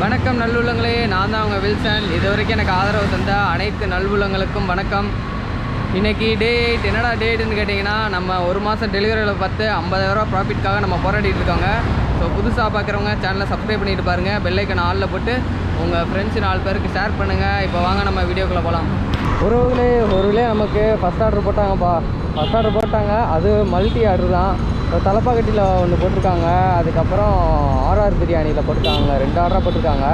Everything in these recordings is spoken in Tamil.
வணக்கம் நல்லுள்ளங்களே நான் தான் உங்கள் வில்சன். இது வரைக்கும் எனக்கு ஆதரவு தந்த அனைத்து நல்லுள்ளங்களுக்கும் வணக்கம். இன்னைக்கு டேட் என்னடா டேட்டுன்னு கேட்டிங்கன்னா நம்ம ஒரு மாதம் டெலிவரியில் பார்த்து ஐம்பதாயிரரூவா ப்ராஃபிட்காக நம்ம போராடிட்டு இருக்கோங்க. ஸோ புதுசாக பார்க்குறவங்க சேனலை சப்ஸ்கிரைப் பண்ணிட்டு பாருங்கள் பெல்லைக்கன் ஆளில் போட்டு உங்கள் ஃப்ரெண்ட்ஸ் நாலு பேருக்கு ஷேர் பண்ணுங்கள் இப்போ வாங்க நம்ம வீடியோக்குள்ளே போகலாம் உறவுகளே ஒருவிலே நமக்கு ஃபஸ்ட் ஆர்டர் போட்டாங்கப்பா. ஃபஸ்ட் ஆர்டர் போட்டாங்க. அது மல்டி ஆர்டர் தான். தலைப்பாக்கட்டியில் தலப்பாக்கட்டியில் ஒன்று போட்டிருக்காங்க. அதுக்கப்புறம் ஆர்ஆர் பிரியாணியில் போட்டிருக்காங்க. ரெண்டு ஆர்டராக போட்டிருக்காங்க.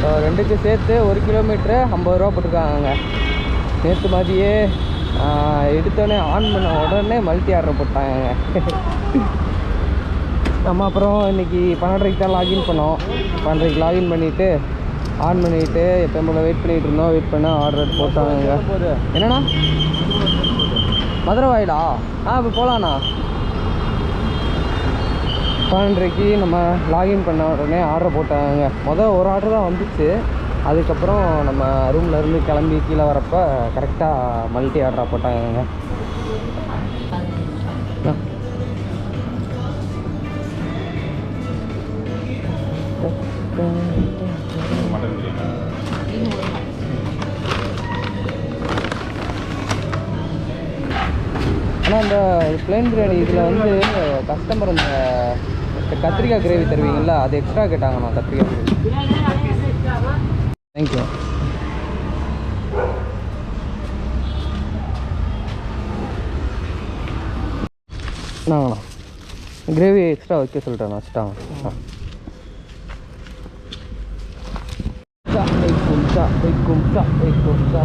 ஸோ ரெண்டுக்கு சேர்த்து ஒரு கிலோமீட்ரு ஐம்பது ரூபா போட்டிருக்காங்க நேற்று மாதிரியே எடுத்தோடனே ஆன் பண்ண உடனே மல்டி ஆர்டர் போட்டாங்க நம்ம அப்புறம் இன்னைக்கு பன்னெண்டரைக்கு தான் லாகின் பண்ணோம். பன்னெண்டரைக்கு லாகின் பண்ணிவிட்டு ஆன் பண்ணிவிட்டு எப்போ போல் வெயிட் பண்ணிகிட்டு இருந்தோம். வெயிட் பண்ண ஆர்டர் போட்டாங்க என்னண்ணா? மதுரை வாயிலா ஆ இப்போ போகலாண்ணா பன்னெண்டரைக்கு நம்ம லாகின் பண்ண உடனே ஆர்டர் போட்டாங்க மொதல் ஒரு ஆர்டர் தான் வந்துச்சு. அதுக்கப்புறம் நம்ம ரூம்ல இருந்து கிளம்பி கீழே வரப்போ கரெக்டாக மல்டி ஆர்டராக போட்டாங்க பிளேன் பிரியாணி இதில் வந்து கஸ்டமர் இந்த கத்திரிக்காய் கிரேவி தருவீங்களா அது எக்ஸ்ட்ரா கேட்டாங்கண்ணா கத்திரிக்காய் கிரேவி தேங்க்யூ நாங்கண்ணா கிரேவி எக்ஸ்ட்ரா வைக்க சொல்லிட்டேன் வச்சுட்டாங்க கும்சா கும்சா கும்சா.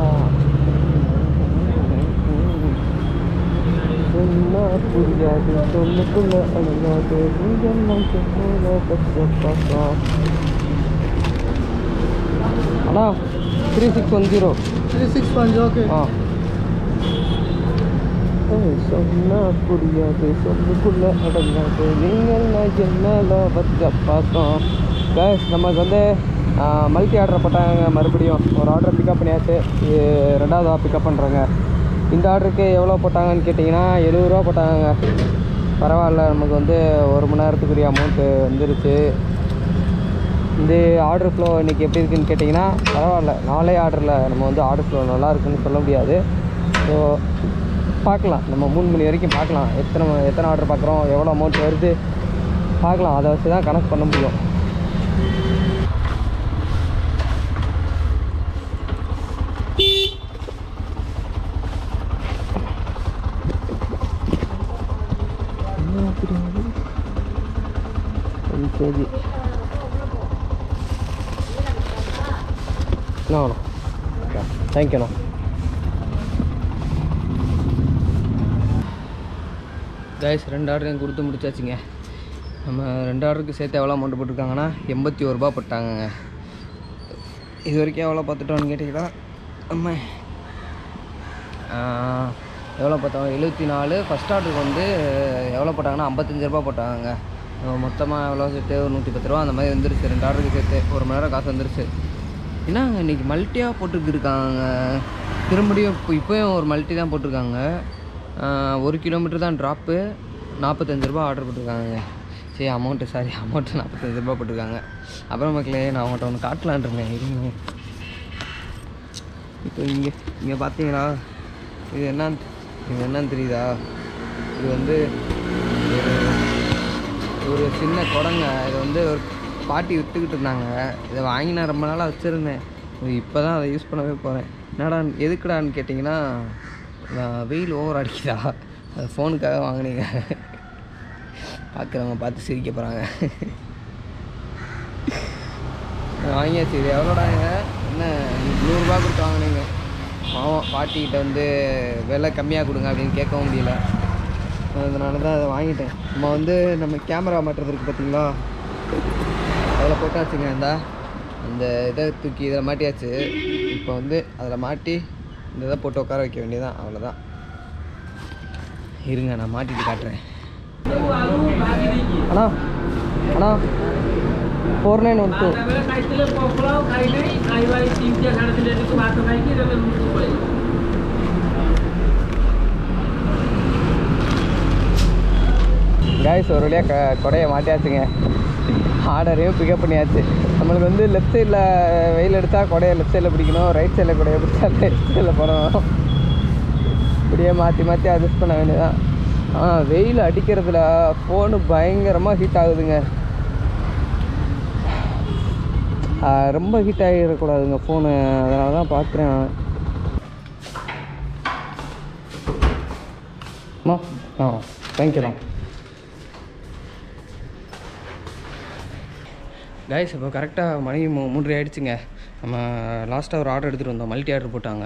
சா சொன்னா புரியாது சொல்லுக்குள்ள அழுகாது நீங்கெல்லாம் சொன்ன அண்ணா three six one zero three six one okay ஆ சொன்னா புரியாது சொல்லுக்குள்ள அடங்காது நீங்கள் என்னால வச்ச பார்த்தோம் கேஸ் நமக்கு வந்து மல்டி ஆர்டர் போட்டாங்க மறுபடியும் ஒரு ஆர்டர் பிக்கப் பண்ணியாச்சு ரெண்டாவது பிக்கப் பண்ணுறாங்க இந்த ஆர்டருக்கு எவ்வளோ போட்டாங்கன்னு கேட்டிங்கன்னா எழுபது ரூபா போட்டாங்க பரவாயில்ல நமக்கு வந்து ஒரு மணி நேரத்துக்குரிய அமௌண்ட்டு வந்துருச்சு. இந்த ஆர்டர் ஃப்ளோ இன்றைக்கி எப்படி இருக்குன்னு கேட்டிங்கன்னா பரவாயில்ல நாளே ஆர்டரில் நம்ம வந்து ஆர்டர் ஃப்ளோ நல்லா இருக்குன்னு சொல்ல முடியாது. ஸோ பார்க்கலாம். நம்ம மூணு மணி வரைக்கும் பார்க்கலாம். எத்தனை எத்தனை ஆர்டர் பார்க்குறோம் எவ்வளோ அமௌண்ட் வருது பார்க்கலாம். அதை வச்சு தான் கணக்கு பண்ண முடியும். சரி நோ நோ தேங்க்யூண்ணா கைஸ் ரெண்டு ஆர்டரையும் கொடுத்து முடிச்சாச்சுங்க. நம்ம ரெண்டு ஆர்டருக்கு சேர்த்து எவ்வளோ அமௌண்ட் போட்டிருக்காங்கன்னா எண்பத்தி ஒரு ரூபா போட்டாங்கங்க. இது வரைக்கும் எவ்வளோ பார்த்துட்டோன்னு கேட்டிங்கன்னா நம்ம எவ்வளோ பார்த்தோம் எழுபத்தி நாலு. ஃபஸ்ட் ஆர்டருக்கு வந்து எவ்வளோ போட்டாங்கன்னா ஐம்பத்தஞ்சு ரூபா போட்டாங்க மொத்தமாக எவ்வளோ சேர்த்து ஒரு நூற்றி பத்து ரூபா. அந்த மாதிரி வந்துருச்சு. ரெண்டு ஆர்டருக்கு சேர்த்து ஒரு மணி நேரம் காசு வந்துருச்சு. என்னங்க இன்றைக்கி மல்ட்டியாக போட்டுருக்காங்க திரும்படியும் இப்போ இப்போயும் ஒரு மல்ட்டி தான் போட்டிருக்காங்க. ஒரு கிலோமீட்டர் தான் ட்ராப்பு நாற்பத்தஞ்சு ரூபா ஆர்டர் போட்டிருக்காங்க சரி அமௌண்ட்டு சாரி அமௌண்ட்டு நாற்பத்தஞ்சு ரூபா போட்டிருக்காங்க. அப்புறம் மக்களே நான் அவங்கள்ட்ட ஒன்று காட்டலான் இருந்தேன். இருங்க. இப்போ இங்கே இங்கே பார்த்தீங்கன்னா இது என்னான்னு இது என்னன்னு தெரியுதா? இது வந்து ஒரு சின்ன குடங்க. இது வந்து ஒரு பாட்டி விற்றுக்கிட்டு இருந்தாங்க. இதை வாங்கி நான் ரொம்ப நாளாக வச்சுருந்தேன். இப்போ தான் அதை யூஸ் பண்ணவே போகிறேன் என்னடா எதுக்குடான்னு கேட்டிங்கன்னா நான் வெயில் ஓவர் அடிக்குதா? அது ஃபோனுக்காக வாங்கினீங்க. பார்க்குறவங்க பார்த்து சிரிக்க போகிறாங்க வாங்கியாச்சு. இது எவ்வளோடாங்க என்ன நூறுரூபா கொடுத்து வாங்கினீங்க. ஆமாம் பாட்டிக்கிட்ட வந்து விலை கம்மியாக கொடுங்க அப்படின்னு கேட்கவும் முடியல. அதனால தான் அதை வாங்கிட்டேன். நம்ம வந்து நம்ம கேமரா மாட்டுறது இருக்குது பார்த்தீங்களா அதில் போட்டாச்சுங்க இந்தா. அந்த இதை தூக்கி இதில் மாட்டியாச்சு. இப்போ வந்து அதில் மாட்டி இந்த இதை போட்டு உட்கார வைக்க வேண்டியதான் அவ்வளோதான் இருங்க நான் மாட்டிட்டு காட்டுறேன். அண்ணா அண்ணா. Four nine one two cash ஒரு வழியாக க கொடையை மாட்டியாச்சுங்க. ஆர்டரையும் பிக்கப் பண்ணியாச்சு. நம்மளுக்கு வந்து லெஃப்ட் சைடில் வெயில் எடுத்தால் கொடையை லெஃப்ட் சைடில் பிடிக்கணும் ரைட் சைடில் கொடையை பிடிச்சா ரைட் சைடில் போடணும். இப்படியே மாற்றி மாற்றி அட்ஜஸ்ட் பண்ண வேண்டியதான் ஆ வெயில் அடிக்கிறதுல ஃபோனு பயங்கரமாக ஹீட் ஆகுதுங்க. ரொம்ப ஹீட் ஆகிடக்கூடாதுங்க ஃபோனு அதனால தான் பார்க்குறேன் அம்மா ஆ தேங்க்யூண்ணா கைஸ் இப்போ கரெக்டாக மணி மூ மூன்றரை ஆகிடுச்சுங்க நம்ம லாஸ்ட்டாக ஒரு ஆர்டர் எடுத்துகிட்டு வந்தோம். மல்டி ஆர்டர் போட்டாங்க.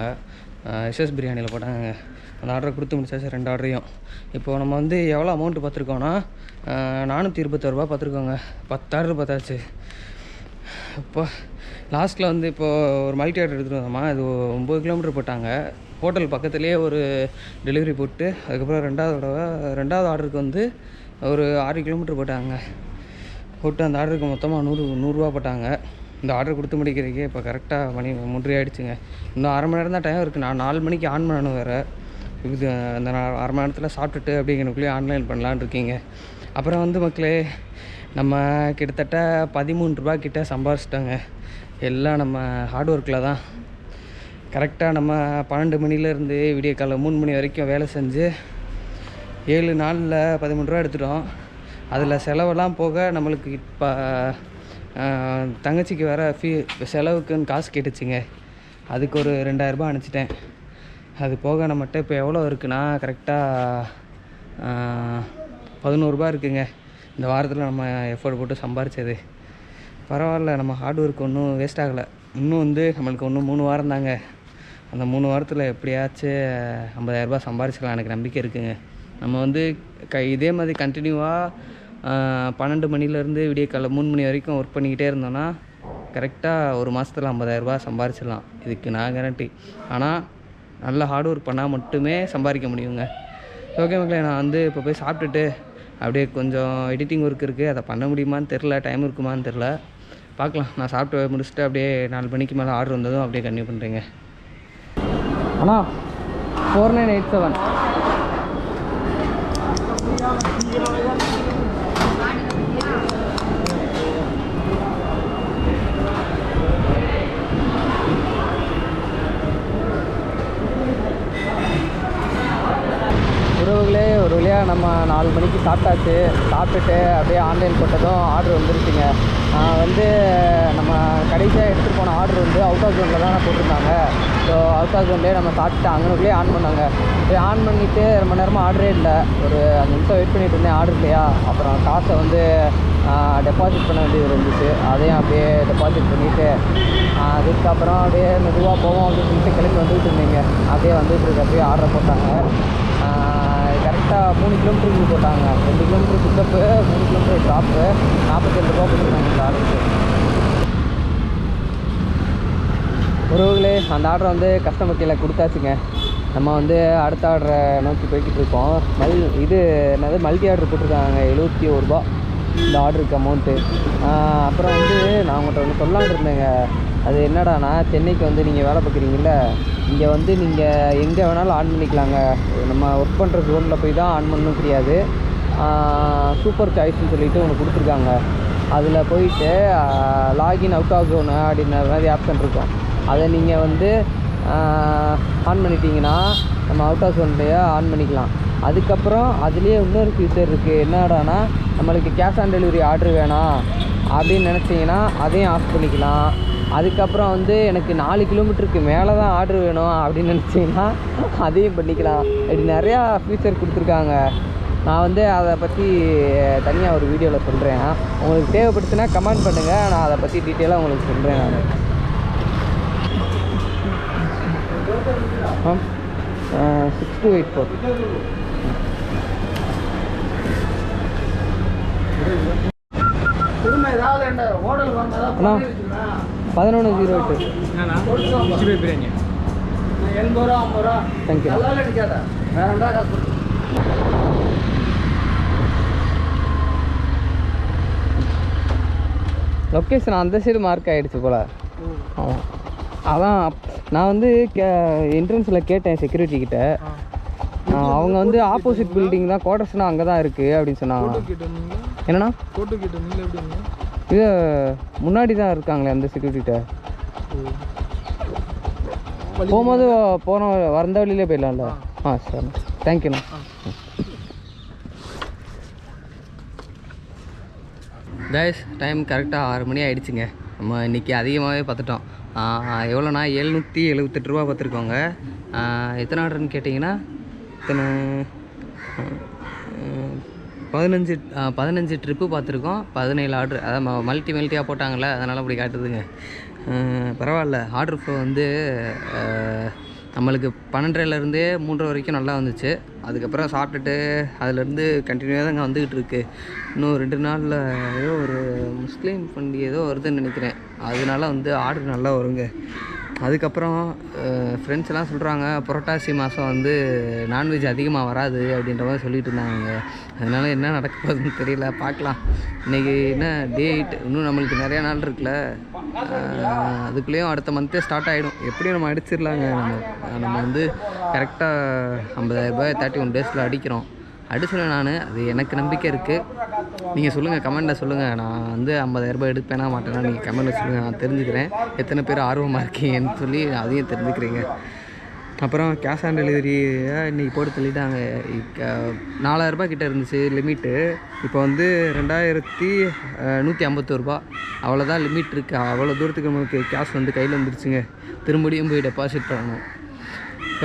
எஸ்எஸ் பிரியாணியில் போட்டாங்க அந்த ஆர்டரை கொடுத்து முடிச்சாச்சு ரெண்டு ஆர்டரையும் இப்போது நம்ம வந்து எவ்வளோ அமௌண்ட்டு பார்த்துருக்கோன்னா நானூற்றி இருபத்தாறு பார்த்துருக்கோங்க. பத்து ஆர்டர் பார்த்தாச்சு. இப்போ லாஸ்ட்டில் வந்து இப்போது ஒரு மல்டி ஆர்டர் எடுத்துகிட்டு வந்தோமா இது ஒம்பது கிலோமீட்டர் போட்டாங்க. ஹோட்டல் பக்கத்துலேயே ஒரு டெலிவரி போட்டு அதுக்கப்புறம் ரெண்டாவது தடவை ரெண்டாவது ஆர்டருக்கு வந்து ஒரு ஆறு கிலோமீட்டர் போட்டாங்க. போட்டு அந்த ஆர்டருக்கு மொத்தமாக நூறு நூறுரூவா போட்டாங்க. இந்த ஆர்டர் கொடுத்து முடிக்கிறதுக்கே இப்போ கரெக்டாக மணி முன்றி ஆகிடுச்சுங்க இன்னும் அரை மணி நேரம் தான் டைம் இருக்குது நான் நாலு மணிக்கு ஆன் பண்ணணும் வேறு. இது அந்த அரை மணி நேரத்தில் சாப்பிட்டுட்டு அப்படிங்கிறக்குள்ளேயே ஆன்லைன் பண்ணலான்னு இருக்கீங்க. அப்புறம் வந்து மக்களே நம்ம கிட்டத்தட்ட பதிமூணு ரூபா கிட்ட சம்பாரிச்சிட்டோங்க. எல்லாம் நம்ம ஹார்ட் ஒர்க்கில் தான். கரெக்டாக நம்ம பன்னெண்டு மணிலேருந்து விடிய காலை மூணு மணி வரைக்கும் வேலை செஞ்சு ஏழு நாளில் பதிமூணு ரூபா எடுத்துட்டோம். அதில் செலவெல்லாம் போக நம்மளுக்கு இப்போ தங்கச்சிக்கு வேறு ஃபீ செலவுக்குன்னு காசு கேட்டுச்சுங்க. அதுக்கு ஒரு ரெண்டாயிரரூபா அனுப்பிச்சிட்டேன். அது போக நம்மகிட்ட இப்போ எவ்வளோ இருக்குன்னா கரெக்டாக பதினோருபா இருக்குங்க. இந்த வாரத்தில் நம்ம எஃபோர்ட் போட்டு சம்பாரிச்சது. பரவாயில்ல நம்ம ஹார்ட் ஒர்க் ஒன்றும் வேஸ்ட் ஆகலை. இன்னும் வந்து நம்மளுக்கு இன்னும் மூணு வாரம் தாங்க. அந்த மூணு வாரத்தில் எப்படியாச்சும் ஐம்பதாயிரரூபா சம்பாரிச்சிக்கலாம். எனக்கு நம்பிக்கை இருக்குங்க. நம்ம வந்து க இதே மாதிரி கண்டினியூவாக பன்னெண்டு மணிலேருந்து விடிய காலை மூணு மணி வரைக்கும் ஒர்க் பண்ணிக்கிட்டே இருந்தோன்னா கரெக்டாக ஒரு மாதத்தில் ஐம்பதாயிரரூபா சம்பாரிச்சிடலாம். இதுக்கு நான் கேரண்டி ஆனால் நல்ல ஹார்ட் ஒர்க் பண்ணால் மட்டுமே சம்பாதிக்க முடியுங்க. ஓகே மக்களே நான் வந்து இப்போ போய் சாப்பிட்டுட்டு அப்படியே கொஞ்சம் எடிட்டிங் ஒர்க் இருக்குது அதை பண்ண முடியுமான்னு தெரில டைம் இருக்குமான்னு தெரில பார்க்கலாம். நான் சாப்பிட்டு முடிச்சுட்டு அப்படியே நாலு மணிக்கு மேலே ஆர்டர் வந்ததும் அப்படியே கன்டினியூ பண்ணுறேங்க அண்ணா ஃபோர் நைன் எயிட் செவன் உறவுகளே நம்ம நாலு மணிக்கு சாப்பிட்டாச்சு. சாப்பிட்டுட்டு அப்படியே ஆன்லைன் போட்டதும் ஆர்டர் வந்துருச்சுங்க. வந்து நம்ம கடைசியாக எடுத்துகிட்டு போன ஆர்டர் வந்து அவுட் ஆஃப் ஜோனில் தான் போட்டிருந்தாங்க. ஸோ அவுட் ஆஃப் ஜோன்லேயே நம்ம சாப்பிட்டு அங்கனுக்குள்ளேயே ஆன் பண்ணாங்க. அப்படியே ஆன் பண்ணிவிட்டு ரொம்ப நேரமாக ஆர்டரே இல்லை. ஒரு அஞ்சு நிமிஷம் வெயிட் பண்ணிட்டு இருந்தேன் ஆர்டர் இல்லையா? அப்புறம் காசை வந்து டெபாசிட் பண்ண வேண்டியது இருந்துச்சு. அதையும் அப்படியே டெபாசிட் பண்ணிவிட்டு அதுக்கப்புறம் அப்படியே மெதுவாக போவோம் அப்படின்னு சொல்லிட்டு கிளம்பி வந்துகிட்டு இருந்தீங்க. அப்படியே வந்துட்டு இருக்க அப்படியே ஆர்டர் போட்டாங்க கரெக்டாக மூணு கிலோமீட்டருக்கு போட்டாங்க. ரெண்டு கிலோமீட்டர் பிக்கப்பு மூணு கிலோமீட்டர் ட்ராப்பு நாற்பத்தெட்டு ரூபா போட்டுருந்தாங்க இந்த ஆர்டருக்கு உறவுகளே அந்த ஆர்டர் வந்து கஸ்டமர் கீழே கொடுத்தாச்சுங்க. நம்ம வந்து அடுத்த ஆர்டரை நோக்கி போய்கிட்டு இருக்கோம். மல் இது என்னது மல்டி ஆர்டர் போட்டிருக்காங்க. எழுபத்தி ஒரு ரூபா இந்த ஆர்டருக்கு அமௌண்ட்டு அப்புறம் வந்து நான் உங்கள்கிட்ட ஒன்று சொல்லலாம்னு இருந்தேங்க. அது என்னடானா சென்னைக்கு வந்து நீங்கள் வேலை பார்க்குறீங்கல்ல இங்கே வந்து நீங்கள் எங்கே வேணாலும் ஆன் பண்ணிக்கலாங்க. நம்ம ஒர்க் பண்ணுற ஜோனில் போய் தான் ஆன் பண்ணணும் கிடையாது. சூப்பர் சாய்ஸ்னு சொல்லிட்டு ஒன்று கொடுத்துருக்காங்க. அதில் போயிட்டு லாகின் அவுட் ஆஃப் ஜோனு அப்படின்ற மாதிரி ஆப்ஷன் இருக்கும். அதை நீங்கள் வந்து ஆன் பண்ணிட்டீங்கன்னா நம்ம அவுட் ஆஃப் ஜோன்லேயே ஆன் பண்ணிக்கலாம். அதுக்கப்புறம் அதுலேயே இன்னொரு ஃபியூச்சர் இருக்குது என்னடானா நம்மளுக்கு கேஷ் ஆன் டெலிவரி ஆர்டர் வேணாம் அப்படின்னு நினச்சிங்கன்னா அதையும் ஆஃப் பண்ணிக்கலாம். அதுக்கப்புறம் வந்து எனக்கு நாலு கிலோமீட்டருக்கு மேலே தான் ஆர்டர் வேணும் அப்படின்னு நினச்சிங்கன்னா அதையும் பண்ணிக்கலாம். இப்படி நிறையா ஃபியூச்சர் கொடுத்துருக்காங்க. நான் வந்து அதை பற்றி தனியாக ஒரு வீடியோவில் சொல்கிறேன் உங்களுக்கு தேவைப்படுச்சுன்னா கமெண்ட் பண்ணுங்கள் நான் அதை பற்றி டீட்டெயிலாக உங்களுக்கு சொல்கிறேன் நான். சிக்ஸ் டூ எயிட் ஃபோர் திரும்ப ஏதாவது ஹோட்டல் அண்ணா. பதினொன்று ஜீரோ எட்டு பிரியாணி. எண்பது ரூபா ஐம்பது ரூபா தேங்க்யூ வேற லொக்கேஷன் அந்த சைடு மார்க் ஆகிடுச்சு போல். ஆமாம் அதான் நான் வந்து கே என்ட்ரன்ஸில் கேட்டேன் செக்யூரிட்டி கிட்ட. ஆஹ் அவங்க வந்து ஆப்போசிட் பில்டிங் தான் குவார்டர்ஸ்னால் அங்கே தான் இருக்குது அப்படின்னு சொன்னாங்க. என்னண்ணா? இது முன்னாடி தான் இருக்காங்களே அந்த செக்யூரிட்டிகிட்ட போகும்போது போன வந்த வழியிலே போயிடலாம்ல? ஆ. சரி. தேங்க்யூண்ணா கைஸ் டைம் கரெக்டாக ஆறு மணி ஆயிடுச்சுங்க. நம்ம இன்றைக்கி அதிகமாகவே பார்த்துட்டோம். எவ்வளோண்ணா? எழுநூற்றி எழுபத்தெட்டு ரூபா பார்த்துருக்கோங்க. எத்தனை ஆர்டர்னு கேட்டிங்கன்னா இத்தனை பதினஞ்சு பதினஞ்சு ட்ரிப்பு பார்த்துருக்கோம். பதினேழு ஆர்டர் அதான் மல்டி மல்ட்டியாக போட்டாங்களே அதனால் அப்படி காட்டுதுங்க. பரவாயில்ல. ஆர்டர் ஃப்ளோ வந்து நம்மளுக்கு பன்னெண்டரைலேருந்தே மூன்றரை வரைக்கும் நல்லா வந்துச்சு. அதுக்கப்புறம் சாப்பிட்டுட்டு அதுலேருந்து கண்டினியூவாக தான் வந்துக்கிட்டு இருக்கு. இன்னும் ரெண்டு நாளில் ஏதோ ஒரு முஸ்லீம் பண்டிகை ஏதோ வருதுன்னு நினைக்கிறேன். அதனால வந்து ஆர்டர் நல்லா வருங்க. அதுக்கப்புறம் ஃப்ரெண்ட்ஸ் எல்லாம் சொல்கிறாங்க புரட்டாசி மாதம் வந்து நான்வெஜ் அதிகமாக வராது அப்படின்ற மாதிரி சொல்லிட்டு இருந்தாங்க. அதனால் என்ன நடக்க போகுதுன்னு தெரியல பார்க்கலாம். இன்றைக்கி என்ன டேட் இன்னும் நம்மளுக்கு நிறைய நாள் இருக்குல்ல. அதுக்குள்ளேயும் அடுத்த மந்த்தே ஸ்டார்ட் ஆகிடும் எப்படியும் நம்ம அடிச்சிடலாங்க. நம்ம நம்ம வந்து கரெக்டாக ஐம்பதாயிரரூபாய் தேர்ட்டி ஒன் டேஸில் அடிக்கிறோம். அடிச்சிடுவேன் நான் அது எனக்கு நம்பிக்கை இருக்குது நீங்கள் சொல்லுங்கள் கமெண்டில் சொல்லுங்கள் நான் வந்து ஐம்பதாயிரம் ரூபாய் எடுப்பேனா மாட்டேனா நீங்கள் கமெண்டில் சொல்லுங்கள் நான் தெரிஞ்சுக்கிறேன். எத்தனை பேர் ஆர்வமாக இருக்கீங்கன்னு சொல்லி அதையும் தெரிஞ்சுக்கிறீங்க. அப்புறம் கேஷ் ஆன் டெலிவரியை இன்றைக்கி போட்டு தள்ளிட்டாங்க. நாலாயிரரூபா கிட்ட இருந்துச்சு லிமிட்டு இப்போ வந்து ரெண்டாயிரத்தி நூற்றி ஐம்பத்தோருபா அவ்வளோதான் லிமிட் இருக்குது அவ்வளோ தூரத்துக்கு நமக்கு கேஷ் வந்து கையில் வந்துருச்சுங்க. திரும்படியும் போய் டெபாசிட் பண்ணணும்.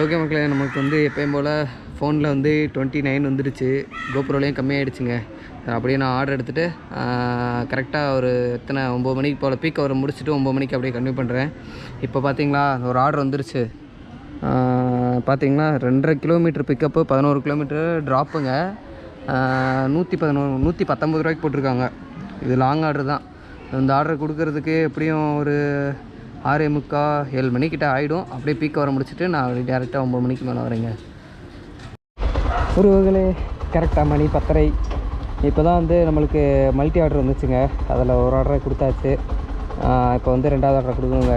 ஓகே மக்களே நமக்கு வந்து எப்பயும் போல் ஃபோனில் வந்து டுவெண்ட்டி நைன் வந்துடுச்சு. கோபுரோலையும் கம்மியாயிடுச்சுங்க. அப்படியே நான் ஆர்டர் எடுத்துகிட்டு கரெக்டாக ஒரு எத்தனை ஒம்பது மணிக்கு போல் பீக் அவரை முடிச்சுட்டு ஒம்பது மணிக்கு அப்படியே கன்டினியூ பண்ணுறேன் இப்போ பார்த்தீங்களா ஒரு ஆர்டர் வந்துருச்சு. பார்த்தீங்கன்னா ரெண்டரை கிலோமீட்டர் பிக்கப்பு பதினோரு கிலோமீட்டர் ட்ராப்புங்க நூற்றி பதினோரு நூற்றி பத்தொம்பது ரூபாய்க்கு போட்டிருக்காங்க. இது லாங் ஆர்டர் தான். இந்த ஆர்டர் கொடுக்கறதுக்கு எப்படியும் ஒரு ஆறே முக்கா ஏழு மணிக்கிட்ட ஆகிடும் அப்படியே பீக் வர முடிச்சுட்டு நான் டேரெக்டாக ஒம்பது மணிக்கு மேலே வரேங்க. உறவுகளே கரெக்டாக மணி பத்தரை. இப்போ தான் வந்து நம்மளுக்கு மல்டி ஆர்டர் வந்துச்சுங்க. அதில் ஒரு ஆர்டரை கொடுத்தாச்சு. இப்போ வந்து ரெண்டாவது ஆர்டர் கொடுக்கணுங்க.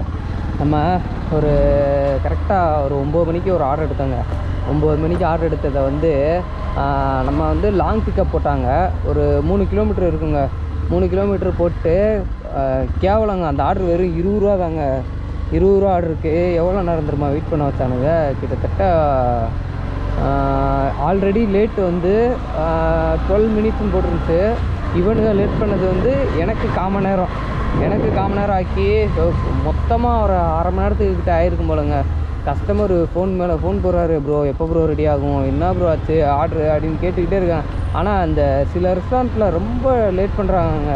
நம்ம ஒரு கரெக்டாக ஒரு ஒம்பது மணிக்கு ஒரு ஆர்டர் எடுத்தோங்க. ஒம்பது மணிக்கு ஆர்டர் எடுத்ததை வந்து நம்ம வந்து லாங் பிக்கப் போட்டாங்க. ஒரு மூணு கிலோமீட்டர் இருக்குங்க. மூணு கிலோமீட்டர் போட்டு கேவலங்க. அந்த ஆர்டர் வெறும் இருபது ரூபா தாங்க இருபது ரூபா ஆர்டருக்கு எவ்வளோ நேரம் தெரியுமா வெயிட் பண்ண வச்சானுங்க? கிட்டத்தட்ட ஆல்ரெடி லேட் வந்து டுவெல் மினிட்ஸ்னு போட்டுருந்துச்சு. இவனுங்க லேட் பண்ணது வந்து எனக்கு காம நேரம். எனக்கு காம நேரம் ஆக்கி மொத்தமாக ஒரு அரை மணி நேரத்துக்கு கிட்ட ஆயிருக்கும் போலங்க. கஸ்டமர் ஃபோன் மேலே ஃபோன் போடுறாரு ப்ரோ எப்போ ப்ரோ ரெடி ஆகும்? என்ன ப்ரோ ஆச்சு? ஆர்டரு அப்படின்னு கேட்டுக்கிட்டே இருக்கேன் ஆனால் அந்த சில ரெஸ்டாரண்ட்டில் ரொம்ப லேட் பண்ணுறாங்க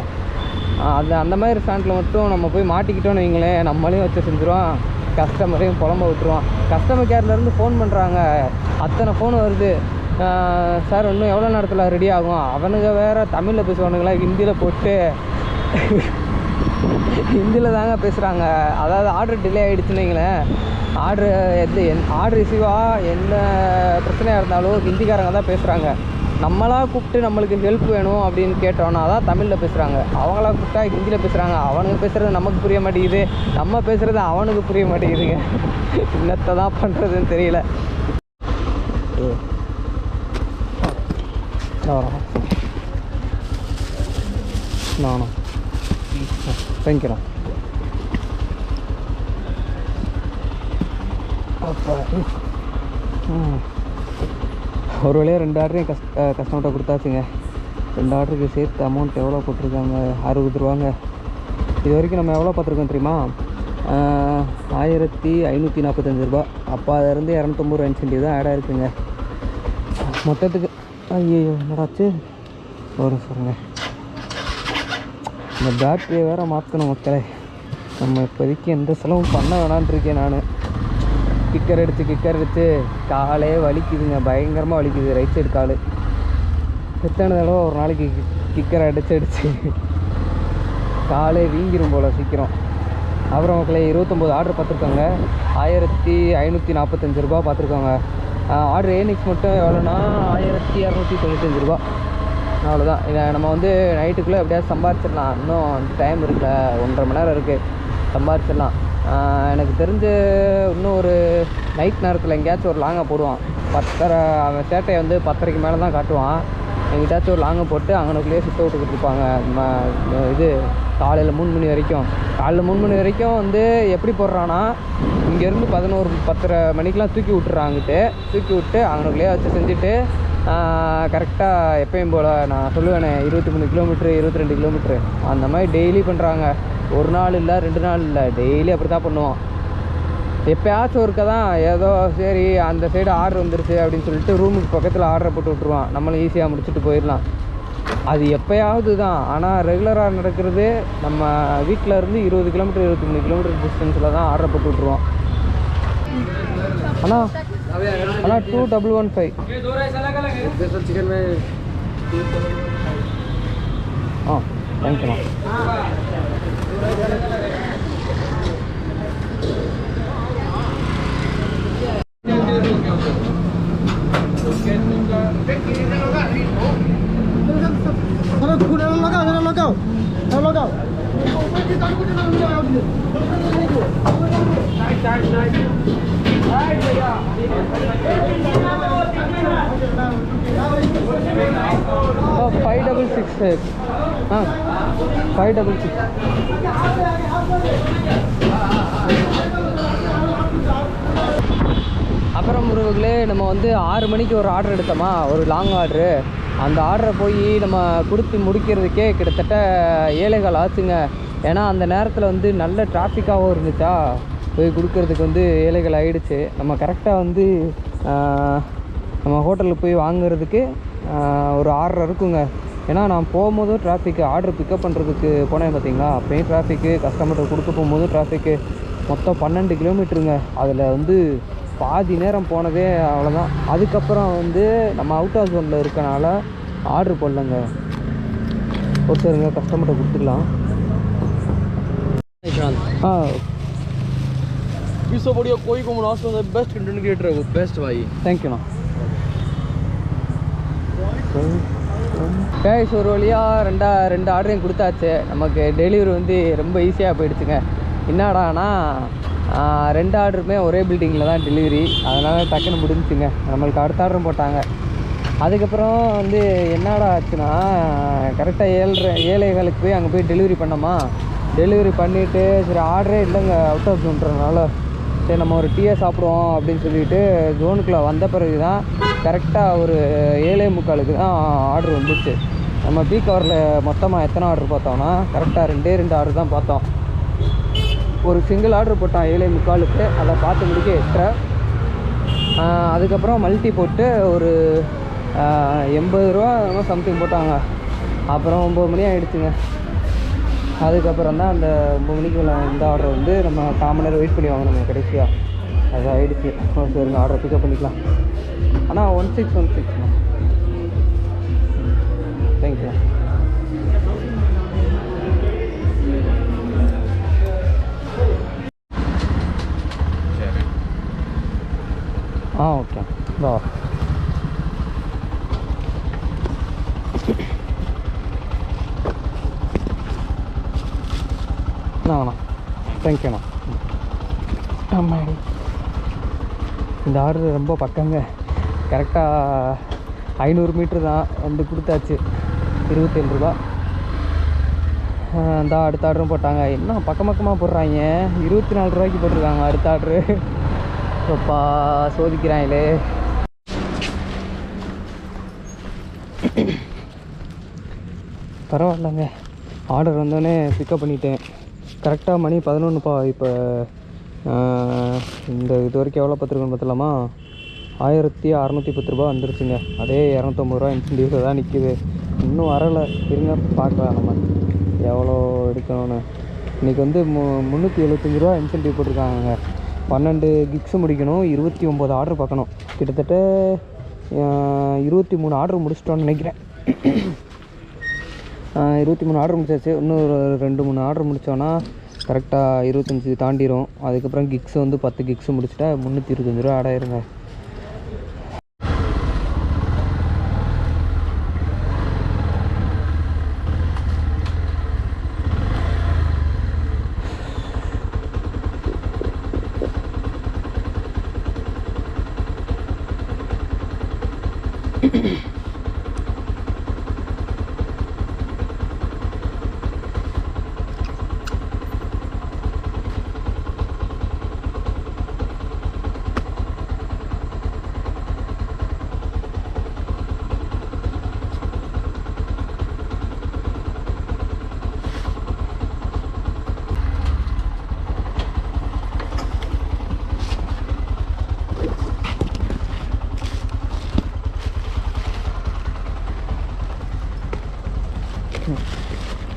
அந்த அந்த மாதிரி ரெஸ்டாரண்ட்டில் மட்டும் நம்ம போய் மாட்டிக்கிட்டோம்னு வைங்களேன் நம்மளையும் வச்சு செஞ்சுருவோம் கஸ்டமரையும் புலம்ப விட்டுருவோம் கஸ்டமர் கேர்லேருந்து ஃபோன் பண்ணுறாங்க அத்தனை ஃபோன் வருது. சார் இன்னும் எவ்வளோ நேரத்தில் ரெடி ஆகும்? அவனுங்க வேறு தமிழில் பேசுவானுங்களா? ஹிந்தியில் போட்டு. ஹிந்தியில் தாங்க பேசுகிறாங்க அதாவது ஆர்டர் டிலே ஆகிடுச்சுன்னு வைங்களேன். ஆர்டர் எது என் ஆர்டர் ரிசீவாக என்ன பிரச்சனையாக இருந்தாலும் ஹிந்திக்காரங்க தான் பேசுகிறாங்க நம்மளாக கூப்பிட்டு நம்மளுக்கு ஹெல்ப் வேணும் அப்படின்னு கேட்டோன்னா தான் தமிழில் பேசுகிறாங்க அவங்களா கூப்பிட்டா ஹிந்தியில் பேசுகிறாங்க அவனுங்க பேசுகிறது நமக்கு புரிய மாட்டேங்குது. நம்ம பேசுகிறது அவனுக்கு புரிய மாட்டேங்குதுங்க என்னத்தை தான் பண்ணுறதுன்னு தெரியல. நானும். தேங்க்யூண்ணா ம். ஒரு வழியாக ரெண்டு ஆர்டரையும் கஸ் கஸ்டமர்கிட்ட கொடுத்தாச்சுங்க. ரெண்டு ஆர்டருக்கு சேர்த்து அமௌண்ட் எவ்வளோ போட்டிருக்காங்க? அறுபது ரூபாங்க. இது வரைக்கும் நம்ம எவ்வளோ பார்த்துருக்கோம் தெரியுமா? ஆயிரத்தி ஐநூற்றி நாற்பத்தஞ்சு ரூபா. அப்போ அதிலேருந்து இரநூத்தொம்பது ரூபா இன்சென்டிவ் தான் ஆட் ஆயிருக்குங்க. மொத்தத்துக்கு ஐயோ என்னடாச்சு ஒரு சொல்லுங்க இந்த பேட்டரியை வேறு மாற்றணும் மக்களே. நம்ம இப்போதைக்கு எந்த செலவும் பண்ண வேணான்ட்டு இருக்கேன் நான். கிக்கர் அடித்து கிக்கர் அடித்து காலே வலிக்குதுங்க. பயங்கரமாக வலிக்குது. ரைட் சைடு கால். எத்தனை தடவை ஒரு நாளைக்கு கிக்கர் அடித்து அடித்து காலே வீங்கிரும் போல் சீக்கிரம். அப்புறம் மக்களே இருபத்தொம்போது ஆர்டர் பார்த்துருக்காங்க. ஆயிரத்தி ஐநூற்றி நாற்பத்தஞ்சு ரூபா பார்த்துருக்காங்க. ஆர்டர் ஏனிக்ஸ் மட்டும் எவ்வளோன்னா ஆயிரத்தி இரநூத்தி தொண்ணூத்தஞ்சு ரூபா அவ்வளோதான். இதை நம்ம வந்து நைட்டுக்குள்ளே எப்படியாவது சம்பாரிச்சிடலாம். இன்னும் டைம் இருக்குல்ல. ஒன்றரை மணி நேரம் இருக்குது சம்பாரிச்சிடலாம். எனக்கு தெரிஞ்சு இன்னும் ஒரு நைட் நேரத்தில் எங்கேயாச்சும் ஒரு லாங்கை போடுவான். பத்தரை அவன் சேட்டையை வந்து பத்தரைக்கு மேலே தான் காட்டுவான். எங்கிட்டாச்சும் ஒரு லாங்கை போட்டு அங்கனுக்குள்ளேயே சுத்த விட்டுக்கிட்டு இருப்பாங்க. இது காலையில் மூணு மணி வரைக்கும். காலையில் மூணு மணி வரைக்கும் வந்து எப்படி போடுறான்னா இங்கேருந்து பதினோரு பத்தரை மணிக்கெலாம் தூக்கி விட்டுறாங்கிட்டு தூக்கி விட்டு அவனுக்குள்ளேயே வச்சு செஞ்சுட்டு கரெக்டாக எப்பயும் போல் நான் சொல்லுவேனே இருபத்தி மூணு கிலோமீட்ரு இருபத்தி ரெண்டு கிலோமீட்ரு அந்த மாதிரி டெய்லி பண்ணுறாங்க ஒரு நாள் இல்லை ரெண்டு நாள் இல்லை. டெய்லி அப்படி தான் பண்ணுவோம். எப்போயாச்சும் ஒருக்க தான் ஏதோ சரி அந்த சைடு ஆர்டர் வந்துருச்சு அப்படின்னு சொல்லிட்டு ரூமுக்கு பக்கத்தில் ஆர்டரை போட்டு விட்ருவான் நம்மளும் ஈஸியாக முடிச்சுட்டு போயிடலாம். அது எப்போயாவது தான் ஆனால் ரெகுலராக நடக்கிறது நம்ம வீட்டில் இருந்து இருபது கிலோமீட்டர் இருபத்தி மூணு கிலோமீட்டர் டிஸ்டன்ஸில் தான் ஆர்டர் போட்டு விட்ருவோம் அண்ணா அண்ணா two double one five chicken ஆ தேங்க்யூண்ணா ஃபைவ் டபுள் சிக்ஸ் ஆ ஃபைவ் டபுள் சிக்ஸ் அப்புறம் உறவுகளே நம்ம வந்து ஆறு மணிக்கு ஒரு ஆர்டர் எடுத்தோமா? ஒரு லாங் ஆர்டரு அந்த ஆர்டரை போய் நம்ம கொடுத்து முடிக்கிறதுக்கே கிட்டத்தட்ட ஏழைகள் ஆச்சுங்க. ஏன்னா அந்த நேரத்தில் வந்து நல்ல டிராஃபிக்காகவும் இருந்துச்சா? போய் கொடுக்கறதுக்கு வந்து ஏழைகள் ஆயிடுச்சு. நம்ம கரெக்டாக வந்து நம்ம ஹோட்டலுக்கு போய் வாங்குறதுக்கு ஒரு ஆர்டர் இருக்குங்க. ஏன்னா நான் போகும்போதும் டிராஃபிக்கு ஆர்டர் பிக்கப் பண்ணுறதுக்கு போனேன் பார்த்தீங்களா அப்பயும் டிராஃபிக்கு கஸ்டமர்கிட்ட கொடுக்க போகும்போதும் டிராஃபிக்கு மொத்தம் பன்னெண்டு கிலோமீட்டருங்க அதில் வந்து பாதி நேரம் போனதே அவ்வளோதான் அதுக்கப்புறம் வந்து நம்ம அவுட் ஆஃப் ஜோனில் இருக்கனால ஆர்டர் போடலங்க ஒரு சரிங்க கஸ்டமர்கிட்ட கொடுத்துக்கலாம் ஆ विश्व बढ़िया कोई को मुनासिब है बेस्ट कंटेंट क्रिएटर है वो बेस्ट भाई தேங்க்யூண்ணா கேஷ் ஒரு வழியாக ரெண்டா ரெண்டு ஆர்டரையும் கொடுத்தாச்சு. நமக்கு டெலிவரி வந்து ரொம்ப ஈஸியாக போயிடுச்சுங்க. என்னடானா ரெண்டு ஆர்டருமே ஒரே பில்டிங்கில் தான் டெலிவரி அதனால் டக்குன்னு முடிஞ்சுங்க நம்மளுக்கு அடுத்த ஆர்டரும் போட்டாங்க. அதுக்கப்புறம் வந்து என்னடா ஆச்சுன்னா கரெக்டாக ஏழரை ஏழைகளுக்கு போய் அங்கே போய் டெலிவரி பண்ணோமா? டெலிவரி பண்ணிவிட்டு சரி ஆர்டரே இல்லைங்க அவுட் ஆஃப் ஜோன்றதுனால சரி நம்ம ஒரு டீயை சாப்பிடுவோம் அப்படின்னு சொல்லிட்டு ஜோனுக்குள்ளே வந்த பிறகு தான் கரெக்டாக ஒரு ஏழே முக்காலுக்கு தான் ஆர்டர் வந்துச்சு. நம்ம பீக் ஹவரில் மொத்தமாக எத்தனை ஆர்டர் பார்த்தோம்னா கரெக்டாக ரெண்டே ரெண்டு ஆர்டர் தான் பார்த்தோம். ஒரு சிங்கிள் ஆர்டர் போட்டான் ஏழே முக்காலுக்கு. அதை பார்த்து முடிக்க எக்ஸ்ட்ரா அதுக்கப்புறம் மல்டி போட்டு ஒரு எண்பது ரூபா சம்திங் போட்டாங்க. அப்புறம் ஒம்பது மணி ஆகிடுச்சுங்க அதுக்கப்புறம் தான் அந்த ஒம்பது மணிக்கு உள்ள இந்த ஆர்டர் வந்து நம்ம கால் நேரம் வெயிட் பண்ணி வாங்கணும் கடைசியாக அது ஆகிடுச்சு சரிங்க ஆர்டர் பிக்கப் பண்ணிக்கலாம். ஆனால் one six one six thank you ah okay வா அண்ணா தேங்க்யூண்ணா ஆமாடி இந்த ஆர்டர் ரொம்ப பக்கங்க கரெக்டாக ஐநூறு மீட்ரு தான் வந்து கொடுத்தாச்சு. இருபத்தேழு ரூபா. இந்த அடுத்த ஆர்டரும் போட்டாங்க. என்ன பக்கம் பக்கமாக போடுறாங்க? இருபத்தி நாலு ரூபாய்க்கு போட்டிருக்காங்க அடுத்த ஆர்டரு அப்பா சோதிக்கிறாங்களே. பரவாயில்லங்க. ஆர்டர் வந்தோடனே பிக்கப் பண்ணிட்டேன். கரெக்டாக மணி பதினொன்றுப்பா இப்போ இந்த இது வரைக்கும் எவ்வளோ பார்த்துருக்கோன்னு பார்த்தலாமா ஆயிரத்தி அறநூற்றி பத்து ரூபா வந்துருச்சுங்க. அதே இரநூத்தம்பது ரூபா இன்சென்டிவ்ஸில் தான் நிற்கிது இன்னும் வரலை. இருங்க பார்க்கலாம் நம்ம எவ்வளோ எடுக்கணும்னு. இன்றைக்கி வந்து மு முந்நூற்றி எழுபத்தஞ்சி ரூபா இன்சென்டிவ் போட்டிருக்காங்க பன்னெண்டு கிக்ஸு முடிக்கணும். இருபத்தி ஒம்பது ஆர்டர் பார்க்கணும். கிட்டத்தட்ட இருபத்தி மூணு ஆர்டர் முடிச்சிட்டோன்னு நினைக்கிறேன். இருபத்தி மூணு ஆர்டர் முடிச்சாச்சு. இன்னும் ஒரு ரெண்டு மூணு ஆர்டர் முடித்தோன்னா கரெக்டாக இருபத்தஞ்சி தாண்டிடும் அதுக்கப்புறம் கிக்ஸ் வந்து பத்து கிக்ஸ் முடிச்சிட்டா முந்நூற்றி இருபத்தஞ்சி ரூபா ஆடாயிருங்க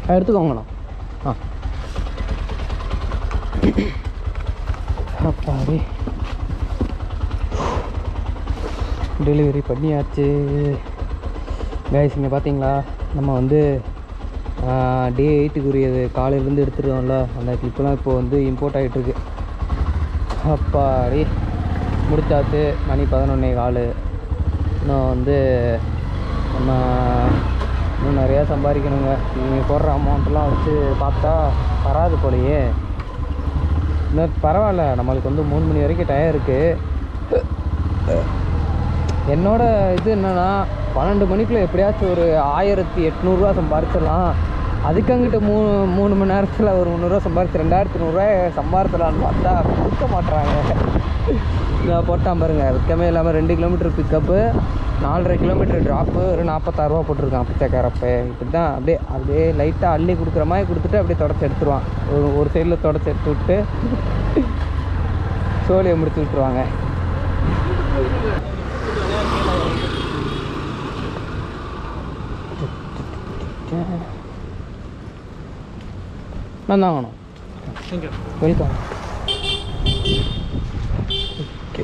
எடுத்துக்கோங்கண்ணா. ஆ. அப்பாவே டெலிவரி பண்ணியாச்சு. கைஸ் இங்கே பார்த்தீங்களா நம்ம வந்து டே எயிட்டுக்குரியது காலையிலேருந்து எடுத்துருக்கோம்ல. அந்த கிளிப்பெலாம் இப்போ வந்து இம்போர்ட் ஆகிட்டுருக்கு அப்பாடி. முடிச்சாச்சு. மணி பதினொன்னே கால். இன்னும் வந்து நம்ம இன்னும் நிறையா சம்பாதிக்கணுங்க. நீங்கள் போடுற அமௌண்ட்லாம் வச்சு பார்த்தா வராது போலையே. இன்னும் பரவாயில்ல நம்மளுக்கு வந்து மூணு மணி வரைக்கும் டயம் இருக்குது என்னோடய இது என்னென்னா பன்னெண்டு மணிக்குள்ளே எப்படியாச்சும் ஒரு ஆயிரத்தி எட்நூறுரூவா சம்பாரிச்சிடலாம். அதுக்கு அங்கிட்ட மூணு மூணு மணி நேரத்தில் ஒரு முந்நூறுரூவா சம்பாரிச்சு ரெண்டாயிரத்தி நூறுரூவா சம்பாரிச்சிடலான்னு பார்த்தா கொடுக்க மாட்டுறாங்க நான் போட்டான் பாருங்க. அதுக்கமே இல்லாமல் ரெண்டு கிலோமீட்டர் பிக்கப்பு நாலரை கிலோமீட்டர் ட்ராப்பு ஒரு நாற்பத்தாறுரூவா போட்டிருக்கான் பிச்சைக்காரப்ப இப்படி தான் அப்படியே அப்படியே லைட்டாக அள்ளி கொடுக்குற மாதிரி கொடுத்துட்டு அப்படியே தொடச்சி எடுத்துருவான். ஒரு ஒரு சைடில் தொடச்சி எடுத்து விட்டு சோழியை முடிச்சு விட்ருவாங்க நான் தான் வேணும் வெல்கம்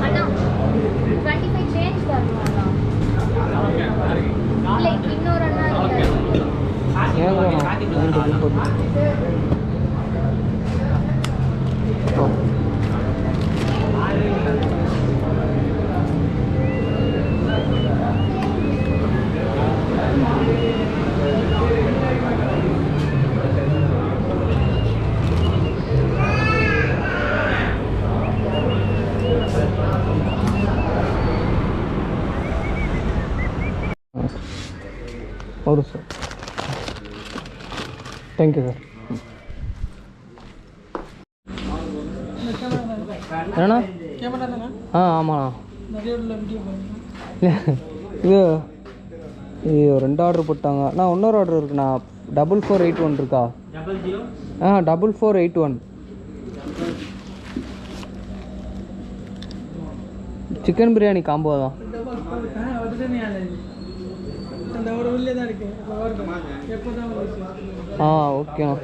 அண்ணா டுவெண்ட்டி ஃபைவ் சேஞ்ச் தரணும் இல்லை இன்னொரு அண்ணா இருக்காரு ஏன் வேணும் ரெண்டு போட்டு ஓ ஒரு சார் தேங்க்யூ சார் என்னண்ணா? ஆ ஆமாண்ணா. இல்லை இது இது ரெண்டு ஆர்டர் போட்டாங்க. அண்ணா இன்னொரு ஆர்டர் இருக்குண்ணா. டபுள் ஃபோர் எயிட் ஒன் இருக்கா? ஆ double four eight one chicken biryani combo தான். ஆ ஓகேண்ணா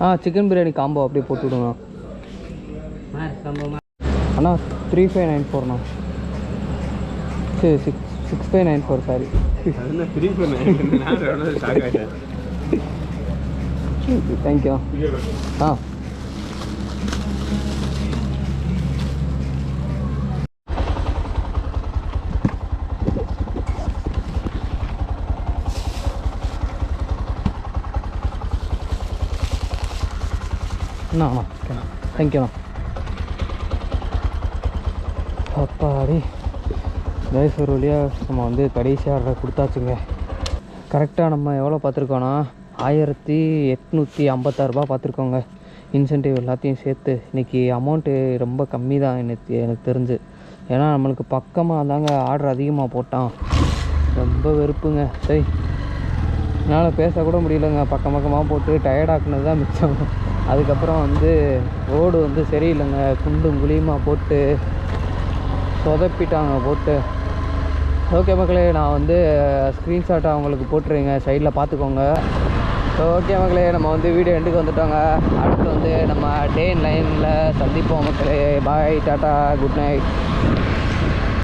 ஆ சிக்கன் பிரியாணி காம்போ அப்படியே போட்டு விடுங்க அண்ணா த்ரீ ஃபைவ் நைன் ஃபோர்ண்ணா சரி six six five nine four sorry thank you ஆ. அண்ணா அண்ணா ஓகேண்ணா தேங்க்யூண்ணா அப்பாடி. கைஸ் ஒரு வழியாக நம்ம வந்து கடைசி ஆர்டரை கொடுத்தாச்சுங்க. கரெக்டாக நம்ம எவ்வளோ பார்த்துருக்கோன்னா ஆயிரத்தி எட்நூற்றி ஐம்பத்தாறுரூபா பார்த்துருக்கோங்க. இன்சென்டிவ் எல்லாத்தையும் சேர்த்து. இன்றைக்கி அமௌண்ட்டு ரொம்ப கம்மி தான் எனக்கு எனக்கு தெரிஞ்சு. ஏன்னா நம்மளுக்கு பக்கமாக தாங்க ஆர்டர் அதிகமாக போட்டான். ரொம்ப வெறுப்புங்க. சரி. என்னால் பேசக்கூட முடியலங்க. பக்கம் பக்கமாக போட்டு டயர்டாக்குனது தான் மிச்சம். அதுக்கப்புறம் வந்து ரோடு வந்து சரியில்லைங்க. குண்டும் குழியுமாக போட்டு சொதப்பிட்டாங்க போட்டு. ஓகே மக்களே நான் வந்து ஸ்க்ரீன்ஷாட்டை அவங்களுக்கு போட்டுருங்க சைடில் பார்த்துக்கோங்க. ஸோ ஓகே மக்களே நம்ம வந்து வீடியோ எண்டுக்கு வந்துட்டோங்க. அடுத்து வந்து நம்ம டே லைனில் சந்திப்போம் மக்களே. பாய் டாட்டா குட் நைட்